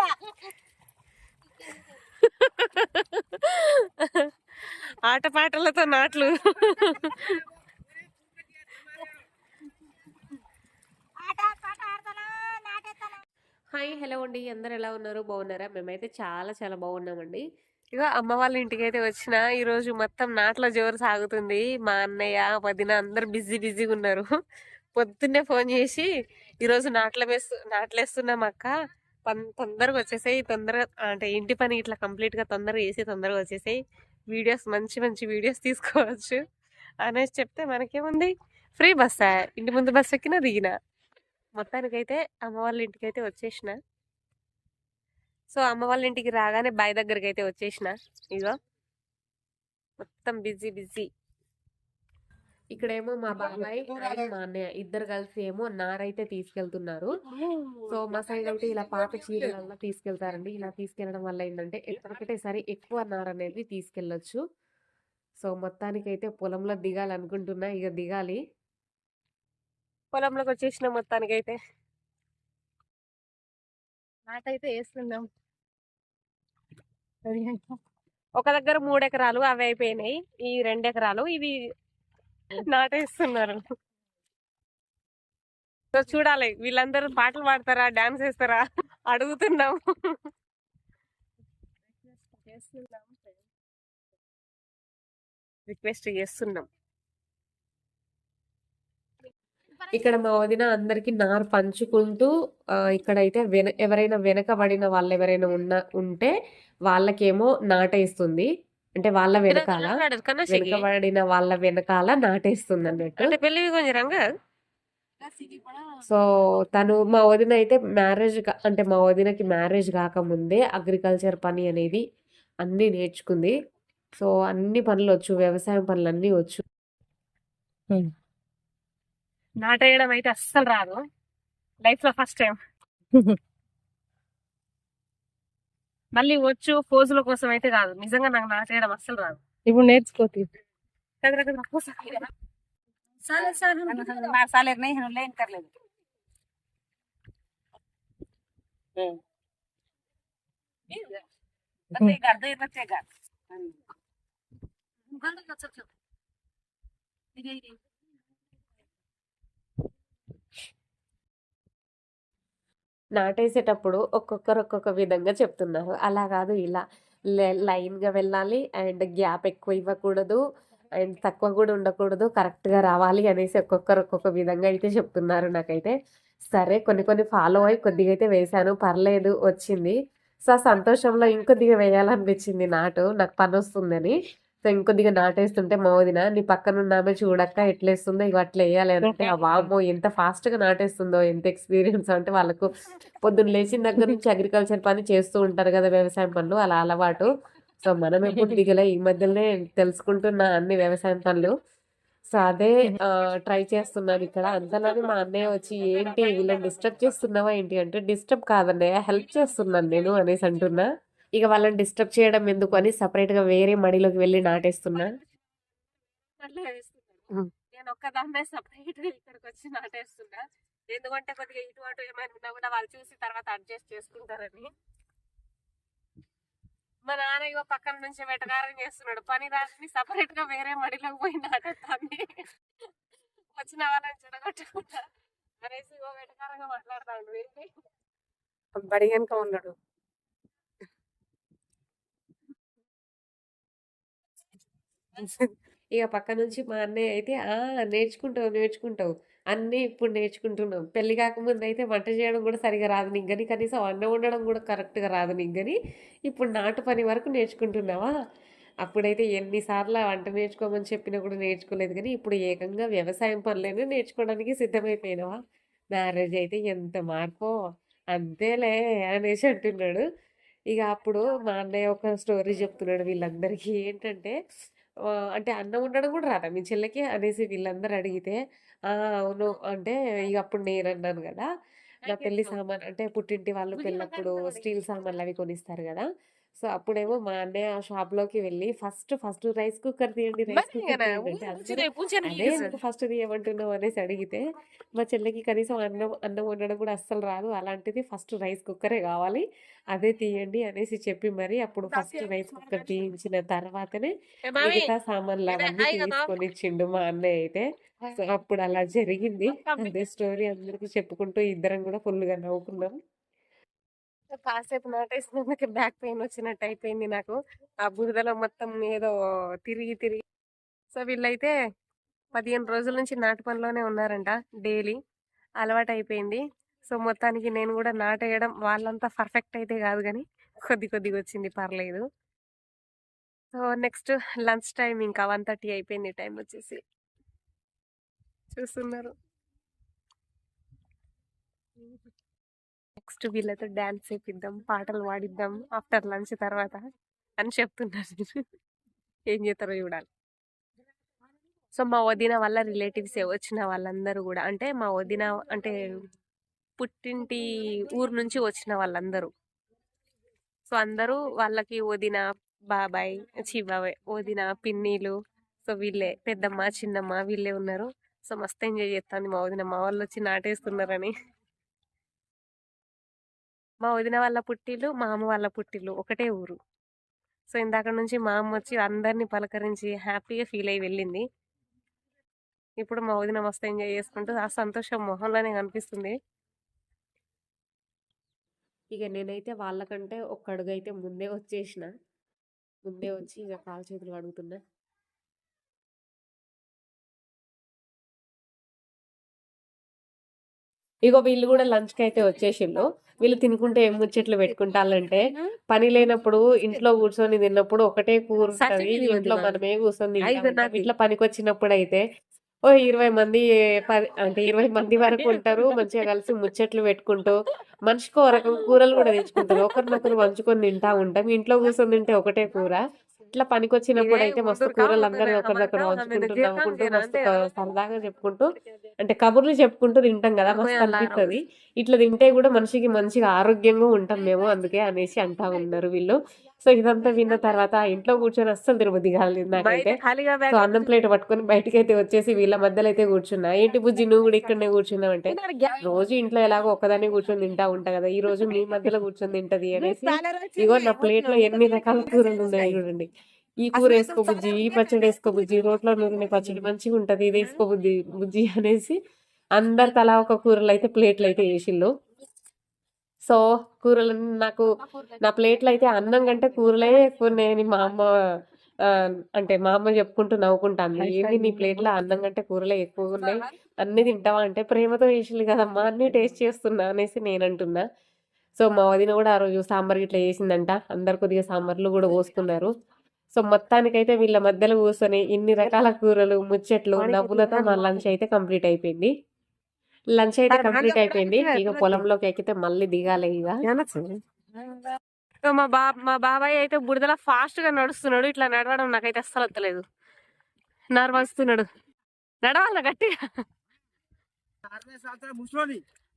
ఆటపాటలతో నాట్లు. Hi hello అండి. అందరు ఎలా ఉన్నారు? బాగున్నారా? మేమైతే చాలా చాలా బాగున్నామండి. ఇక అమ్మ వాళ్ళ ఇంటికి అయితే వచ్చిన ఈరోజు మొత్తం నాట్ల జోరు సాగుతుంది. మా అన్నయ్య వదిన అందరు బిజీ బిజీగా ఉన్నారు. పొద్దున్నే ఫోన్ చేసి ఈరోజు నాట్ల వేస్తు నాట్లేస్తున్నాం అక్క. తొందరగా వచ్చేసాయి తొందరగా అంటే ఇంటి పని ఇట్లా కంప్లీట్గా తొందరగా చేసి తొందరగా వచ్చేసాయి. వీడియోస్ మంచి మంచి వీడియోస్ తీసుకోవచ్చు అనేసి చెప్తే మనకేముంది? ఫ్రీ బస్సా ఇంటి ముందు బస్సు ఎక్కినా దిగిన? మొత్తానికైతే అమ్మ వాళ్ళ ఇంటికి అయితే వచ్చేసిన. సో అమ్మ వాళ్ళ ఇంటికి రాగానే బాయ్ దగ్గరికి అయితే వచ్చేసిన. ఇగో మొత్తం బిజీ బిజీ. ఇక్కడేమో మా బాబాయ్ మా అన్నయ్య ఇద్దరు కలిసి ఏమో నారైతే తీసుకెళ్తున్నారు. సో మా సైడ్ అయితే ఇలా పాత చీరలలో తీసుకెళ్తారండి. ఇలా తీసుకెళ్ళడం వల్ల ఏంటంటే ఒకటేసారి ఎక్కువ నార అనేది తీసుకెళ్ళొచ్చు. సో మొత్తానికైతే పొలంలో దిగాలనుకుంటున్నా. ఇక దిగాలి. పొలంలోకి వచ్చేసిన మొత్తానికైతే. నాటైతే వేస్తున్నాం. ఒక దగ్గర మూడు ఎకరాలు అవి అయిపోయినాయి. ఈ రెండు ఎకరాలు. ఇవి నాటేస్తున్నారు. సో చూడాలి. వీళ్ళందరూ పాటలు పాడతారా? డాన్స్ వేస్తారా అడుగుతున్నాం రిక్వెస్ట్ చేస్తున్నాం. ఇక్కడ మా వదిన అందరికి నారు పంచుకుంటూ ఇక్కడైతే వెన ఎవరైనా వెనకబడిన వాళ్ళు ఎవరైనా ఉన్న ఉంటే వాళ్ళకేమో నాటేస్తుంది. అంటే వాళ్ళ వెనకాల వెనకబడిన వాళ్ళ వెనకాల నాటేస్తుంది అన్నట్టు. అంటే పెళ్ళి కొంచెం రంగ సో తను మా వదిన అయితే మ్యారేజ్ అంటే మా వదినకి మ్యారేజ్ కాకముందే అగ్రికల్చర్ పని అనేది అన్నీ నేర్చుకుంది. సో అన్ని పనులు వచ్చు వ్యవసాయం పనులు అన్నీ వచ్చు నాటేయడం అయితే అస్సలు రాదు. లైఫ్లో ఫస్ట్ టైం. మళ్ళీ వచ్చు ఫోజుల కోసం అయితే కాదు. నిజంగా నాకు నాటేయడం అస్సలు రాదు. ఇప్పుడు నేర్చుకోతి దగ్గర నాటేసేటప్పుడు ఒక్కొక్కరు ఒక్కొక్క విధంగా చెప్తున్నారు. అలా కాదు ఇలా లైన్గా వెళ్ళాలి అండ్ గ్యాప్ ఎక్కువ ఇవ్వకూడదు అండ్ తక్కువ కూడా ఉండకూడదు కరెక్ట్గా రావాలి అనేసి ఒక్కొక్కరు ఒక్కొక్క విధంగా అయితే చెప్తున్నారు నాకైతే. సరే కొన్ని కొన్ని ఫాలో అయి కొద్దిగా అయితే వేశాను. పర్లేదు వచ్చింది. సో సంతోషంలో ఇంకొద్దిగా వేయాలనిపించింది నాటు. నాకు పని వస్తుందని సో ఇంకొద్దిగా నాటేస్తుంటే మా వదిన నీ పక్కన ఉన్న ఆమె చూడక్క ఎట్లేస్తుందో ఇక అట్లా వేయాలి అంటే ఆ ఎంత ఫాస్ట్గా నాటేస్తుందో ఎంత ఎక్స్పీరియన్స్ అంటే వాళ్ళకు పొద్దున్న లేచిన దగ్గర నుంచి అగ్రికల్చర్ పని చేస్తూ ఉంటారు కదా వ్యవసాయం పనులు అలా అలవాటు. సో మనం ఎప్పుడు దిగలే ఈ మధ్యలోనే తెలుసుకుంటున్నా అన్ని వ్యవసాయం పనులు. సో అదే ట్రై చేస్తున్నాను ఇక్కడ. అంతలోనే మా అన్నయ్య వచ్చి ఏంటి వీళ్ళని డిస్టర్బ్ చేస్తున్నావా ఏంటి? అంటే డిస్టర్బ్ కాదన్నయ్య హెల్ప్ చేస్తున్నాను నేను అనేసి అంటున్నా. ఇక వాళ్ళని డిస్టర్బ్ చేయడం ఎందుకు అని సపరేట్గా వేరే మడిలోకి వెళ్ళి నాటేస్తున్నా. నేను ఒక్కదాన్నే సపరేట్గా ఇక్కడికి వచ్చి నాటేస్తున్నా. ఎందుకంటే కొద్దిగా ఇటు అటు ఏమైనా ఉన్నా కూడా వాళ్ళు చూసి తర్వాత అడ్జస్ట్ చేసుకుంటారని. మా నాన్న ఇగో పక్కన నుంచి వెటకారం చేస్తున్నాడు. పని రాని సపరేట్గా వేరే మడిలోకి పోయి నాటేస్తాన్ని వచ్చిన వాళ్ళని చెడగొట్టకుండా. అనేసి ఇగో వెటకారంగా మాట్లాడతాడు. ఏంటి? బడి వెనక ఉన్నాడు. ఇక పక్క నుంచి మా అన్నయ్య అయితే ఆ నేర్చుకుంటావు నేర్చుకుంటావు. అన్నీ ఇప్పుడు నేర్చుకుంటున్నాం పెళ్ళి కాకముందు అయితే వంట చేయడం కూడా సరిగా రాదు నీకు కనీసం అన్నం వండడం కూడా కరెక్ట్గా రాదు నీకు ఇప్పుడు నాటు పని వరకు నేర్చుకుంటున్నావా? అప్పుడైతే ఎన్నిసార్లు వంట నేర్చుకోమని చెప్పినా కూడా నేర్చుకోలేదు కానీ ఇప్పుడు ఏకంగా వ్యవసాయం పనులైనా నేర్చుకోవడానికి సిద్ధమైపోయినావా? మ్యారేజ్ అయితే ఎంత మార్పో అంతేలే అనేసి అంటున్నాడు. ఇక అప్పుడు మా అన్నయ్య ఒక స్టోరీ చెప్తున్నాడు వీళ్ళందరికీ. ఏంటంటే అంటే అన్నం ఉండడం కూడా రాదా? మీ చెల్లెకి అనేసి వీళ్ళందరూ అడిగితే ఆ అవును. అంటే ఇక అప్పుడు నేను అన్నాను కదా నా పెళ్ళి సామాన్ అంటే పుట్టింటి వాళ్ళు పెళ్ళప్పుడు స్టీల్ సామాన్లు అవి కొనిస్తారు కదా సో అప్పుడేమో మా అన్నయ్య ఆ షాప్‌లోకి వెళ్ళి ఫస్ట్ ఫస్ట్ రైస్ కుక్కర్ తీయండి, రైస్ కుక్కర్ ఫస్ట్ తీయమంటున్నావు అనేసి అడిగితే, మా చెల్లికి కనీసం అన్నం అన్నం వండడం కూడా అస్సలు రాదు. అలాంటిది ఫస్ట్ రైస్ కుక్కరే కావాలి. అదే తీయండి అనేసి చెప్పి మరి అప్పుడు ఫస్ట్ రైస్ కుక్కర్ తీయించిన తర్వాతనే మిగతా సామాన్లు అవన్నీ హాయ్ కదా తీసుకొనిచ్చిండు మా అన్నయ్య అయితే. సో అప్పుడు అలా జరిగింది. అదే స్టోరీ అందరికి చెప్పుకుంటూ ఇద్దరం కూడా ఫుల్‌గా నవ్వుకున్నాం. కాసేపు నాటేసినందుకు బ్యాక్ పెయిన్ వచ్చినట్టు అయిపోయింది నాకు. ఆ బురదలో మొత్తం ఏదో తిరిగి తిరిగి సో వీళ్ళైతే 15 రోజుల నుంచి నాటు పనిలోనే ఉన్నారంట డైలీ. అలవాటు అయిపోయింది సో మొత్తానికి నేను కూడా నాటేయడం వాళ్ళంతా పర్ఫెక్ట్ అయితే కాదు కానీ కొద్ది కొద్దిగా వచ్చింది పర్లేదు. సో నెక్స్ట్ లంచ్ టైం ఇంకా 1:30 అయిపోయింది టైం వచ్చేసి. చూస్తున్నారు. నెక్స్ట్ వీళ్ళతో డాన్స్ చేపిద్దాం, పాటలు పాడిద్దాం ఆఫ్టర్ లంచ్ తర్వాత అని చెప్తున్నారు. ఏం చేస్తారో చూడాలి. సో మా వదిన వాళ్ళ రిలేటివ్స్ వచ్చిన వాళ్ళందరూ కూడా అంటే మా వదిన అంటే పుట్టింటి ఊరు నుంచి వచ్చిన వాళ్ళందరూ. సో అందరూ వాళ్ళకి వదిన, బాబాయ్ ఛీ బాబాయ్ వదిన, పిన్నిలు సో వీళ్ళే పెద్దమ్మ, చిన్నమ్మ వీళ్ళే ఉన్నారు. సో మస్తు ఎంజాయ్ చేస్తాను మా వదిన. మా వాళ్ళొచ్చి నాటేస్తున్నారని. మా వదిన వాళ్ళ పుట్టిల్లు, మా అమ్మ వాళ్ళ పుట్టిల్లు ఒకటే ఊరు. సో ఇందాక నుంచి మా అమ్మ వచ్చి అందరిని పలకరించి హ్యాపీగా ఫీల్ అయ్యి వెళ్ళింది. ఇప్పుడు మా వదిన మస్తు ఎంజాయ్ చేసుకుంటూ ఆ సంతోషం మొహంలోనే కనిపిస్తుంది. ఇక నేనైతే వాళ్ళకంటే ఒక్క అడుగు అయితే ముందే వచ్చేసిన. ముందే వచ్చి ఇక కాల్ చేతులు అడుగుతున్నా ఇగో వీళ్ళు కూడా లంచ్కి అయితే వచ్చేసిండు వీళ్ళు తినుకుంటే ఏం ముచ్చట్లు పెట్టుకుంటాళ్ళంటే, పని లేనప్పుడు ఇంట్లో కూర్చొని తిన్నప్పుడు ఒకటే కూర ఇంట్లో. మనమే కూర్చొని తింటా ఐదు ఉంటాం. నాది. ఇట్లా పనికొచ్చినప్పుడైతే ఓ 20 మంది అంటే 20 మంది వరకు ఉంటారు. మంచిగా కలిసి ముచ్చట్లు పెట్టుకుంటూ, మనిషికో రకం కూరలు కూడా తెచ్చుకుంటారు. ఒకరినొకరు పంచుకొని తింటా ఉంటాం. ఇంట్లో కూర్చొని తింటే ఒకటే కూర. ఇట్లా ఇదే పనికొచ్చినప్పుడైతే మస్తు ముందుకా కూరలు అందరూ నవ్వుకుంటూ మస్తు క కదా! సరదాగా చెప్పుకుంటూ అంటే కబుర్లు చెప్పుకుంటూ తింటాం కదా! మస్తు పోయాలారా? అనిపిత్తది. ఇట్లా తింటే కూడా మనిషికి మంచిగా ఆరోగ్యంగా ఉంటాం మేము. అందుకే అనేసి అంటా ఉన్నారు వీళ్ళు. సో ఇదంతా విన్న తర్వాత ఇంట్లో కూర్చొని అస్సలు తినబుద్ధి కాలేదు నాకైతే. సో అన్నం ప్లేట్ పట్టుకొని బయటికైతే వచ్చేసి వీళ్ళ మధ్యలో అయితే కూర్చున్నా. ఏంటి బుజ్జి నువ్వు కూడా ఇక్కడనే కూర్చున్నావు అంటే, రోజు ఇంట్లో ఎలాగో ఒక్కదాన్నే కూర్చొని తింటా ఉంటా కదా! ఈ రోజు మీ మధ్యలో కూర్చొని తింటది అనేసి, ఇగో నా ప్లేట్‌లో ఎన్ని రకాల కూరలు ఉన్నాయో చూడండి. ఈ కూర ఏసుకో బుజ్జి, ఈ పచ్చడి ఏసుకో బుజ్జి, రోట్లో నూరిన పచ్చడి మంచిగా ఉంటది. ఇది ఏసుకో బుజ్జి బుజ్జి అనేసి అందరు తలా ఒక కూరలు అయితే ప్లేట్‌లో అయితే ఏసిళ్ళు. సో కూరలన్నీ నాకు నా ప్లేట్‌లో అయితే అన్నం కంటే కూరలే ఎక్కువున్నాయని మా అమ్మ అంటే మా అమ్మ చెప్పుకుంటూ నవ్వుకుంటాంది. ఏంది నీ ప్లేట్‌లో అన్నం కంటే కూరలే ఎక్కువగున్నాయి. అన్నీ తింటావా అంటే, ప్రేమతో చేసిల్లు కదమ్మా అన్నీ టేస్ట్ చేస్తున్నా అనేసి నేనంటున్నా. సో మా వదిన కూడా ఆ రోజు సాంబార్ గిట్లా చేసిందంట. అందరు కొద్దిగా సాంబార్లు కూడా పోసుకున్నారు. సో మొత్తానికైతే వీళ్ళ మధ్యలో కూర్చొని ఇన్ని రకాల కూరలు, ముచ్చట్లు, నవ్వులతో మా లంచ్ అయితే కంప్లీట్ అయిపోయింది. లంచ్ అయితే కంప్లీట్ అయిపోయింది. ఇక పొలంలోకి ఎక్కితే మళ్ళీ దిగాలి ఇగ. సో మా బా మా బాబాయ్ అయితే బురదలో ఫాస్ట్‌గా నడుస్తున్నాడు. ఇట్లా నడవడం నాకైతే అస్సలు వత్తలేదు. నర్వస్తున్నాడు. నడవాలా గట్టిగా?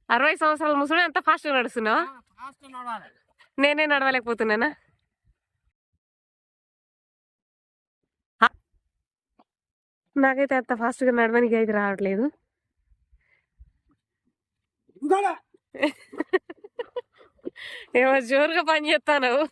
60 సంవత్సరాల ముసలోడు అంత ఫాస్ట్‌గా నడుస్తున్నావా? నేనే నడవలేకపోతున్నానా? నాకైతే అంత ఫాస్ట్‌గా నడవనికి అయితే రావట్లేదు. ఏమో జోరుగా పని చేత్తన్నావు.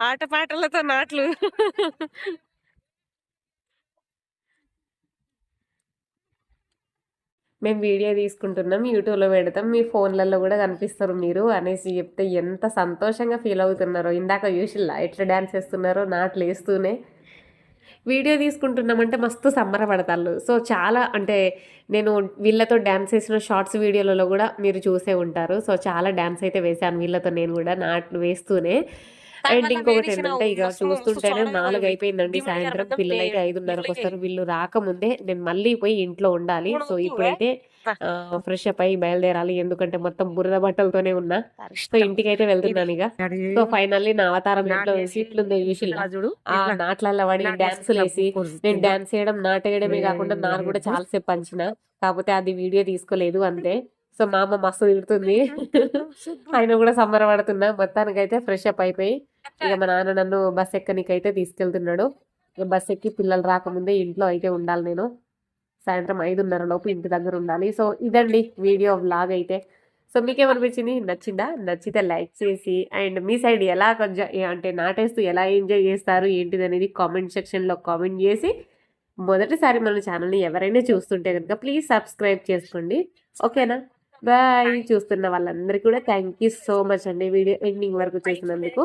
ఆటపాటలతో నాట్లు. మేము వీడియో తీసుకుంటున్నాం. యూట్యూబ్‌లో పెడతాం. మీ ఫోన్‌లలో కూడా కనిపిస్తారు మీరు అనేసి చెప్తే ఎంత సంతోషంగా ఫీల్ అవుతున్నారో. ఇందాక చూసిల్లా ఎట్లా డ్యాన్స్ వేస్తున్నారో నాట్లు నాట్లేస్తూనే. వీడియో తీసుకుంటున్నామంటే మస్తు సంబరపడతాళ్ళు. సో చాలా అంటే నేను వీళ్ళతో డ్యాన్స్ వేసిన షార్ట్స్ వీడియోలలో కూడా మీరు చూసే ఉంటారు. సో చాలా డ్యాన్స్ అయితే వేశాను వీళ్ళతో నేను కూడా నాట్లు వేస్తూనే. అండ్ ఇంకొకటి ఏంటంటే ఇక చూస్తుంటేనే నాలుగు అయిపోయిందండి సాయంత్రం పిల్లలు అయితే ఐదున్నరకు వస్తారు. వీళ్ళు రాకముందే నేను మళ్ళీ పోయి ఇంట్లో ఉండాలి. సో ఇప్పుడైతే ఫ్రెష్ అప్ అయ్యి బయలుదేరాలి. ఎందుకంటే మొత్తం బురద బట్టలతోనే ఉన్నా. సో ఇంటికి అయితే వెళ్తున్నాను ఇక. సో ఫైనల్లీ నా అవతారం ఇంట్లో వేసి ఇట్లుంది చూసిల్లా ఆ నాట్లల్లో పడి డాన్సులు వేసి నేను డాన్స్ చేయడం నాట వేయడమే కాకుండా నాను కూడా చాలా సేపు పంచిన. కాకపోతే అది వీడియో తీసుకోలేదు అంతే. సో మా అమ్మ మస్తు తిడుతుంది. ఆయన కూడా సంబరపడుతున్నా. మొత్తానికైతే ఫ్రెష్ అప్ అయిపోయి ఇక మా నాన్న నన్ను బస్ ఎక్కనికైతే తీసుకెళ్తున్నాడు. ఇక బస్ ఎక్కి పిల్లలు రాకముందే ఇంట్లో అయితే ఉండాలి నేను. సాయంత్రం ఐదున్నర లోపు ఇంటి దగ్గర ఉండాలి. సో ఇదండి వీడియో వ్లాగ్ అయితే. సో మీకేమనిపించింది? నచ్చిందా? నచ్చితే లైక్ చేసి అండ్ మీ సైడ్ ఎలా కొంచెం అంటే నాటేస్తూ ఎలా ఎంజాయ్ చేస్తారు? ఏంటిది అనేది కామెంట్ సెక్షన్లో కామెంట్ చేసి మొదటిసారి మన ఛానల్ని ఎవరైనా చూస్తుంటే కనుక ప్లీజ్ సబ్స్క్రైబ్ చేసుకోండి. ఓకేనా? బాయ్. చూస్తున్న వాళ్ళందరికీ కూడా థ్యాంక్ యూ సో మచ్ అండి వీడియో ఎండింగ్ వరకు చేసినందుకు.